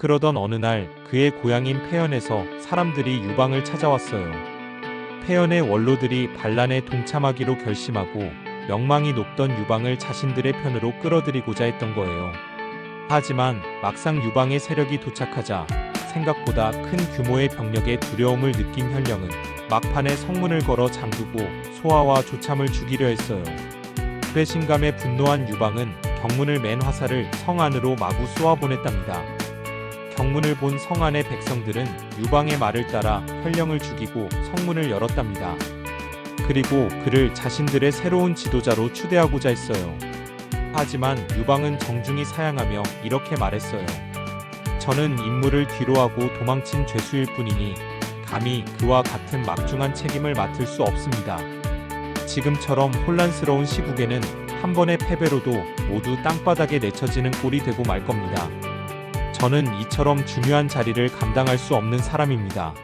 그러던 어느 날 그의 고향인 폐연에서 사람들이 유방을 찾아왔어요. 폐연의 원로들이 반란에 동참하기로 결심하고 명망이 높던 유방을 자신들의 편으로 끌어들이고자 했던 거예요. 하지만 막상 유방의 세력이 도착하자 생각보다 큰 규모의 병력에 두려움을 느낀 현령은 막판에 성문을 걸어 잠그고 소아와 조참을 죽이려 했어요. 배신감에 분노한 유방은 경문을 맨 화살을 성 안으로 마구 쏘아보냈답니다. 경문을 본 성 안의 백성들은 유방의 말을 따라 현령을 죽이고 성문을 열었답니다. 그리고 그를 자신들의 새로운 지도자로 추대하고자 했어요. 하지만 유방은 정중히 사양하며 이렇게 말했어요. 저는 임무를 뒤로하고 도망친 죄수일 뿐이니 감히 그와 같은 막중한 책임을 맡을 수 없습니다. 지금처럼 혼란스러운 시국에는 한 번의 패배로도 모두 땅바닥에 내쳐지는 꼴이 되고 말 겁니다. 저는 이처럼 중요한 자리를 감당할 수 없는 사람입니다.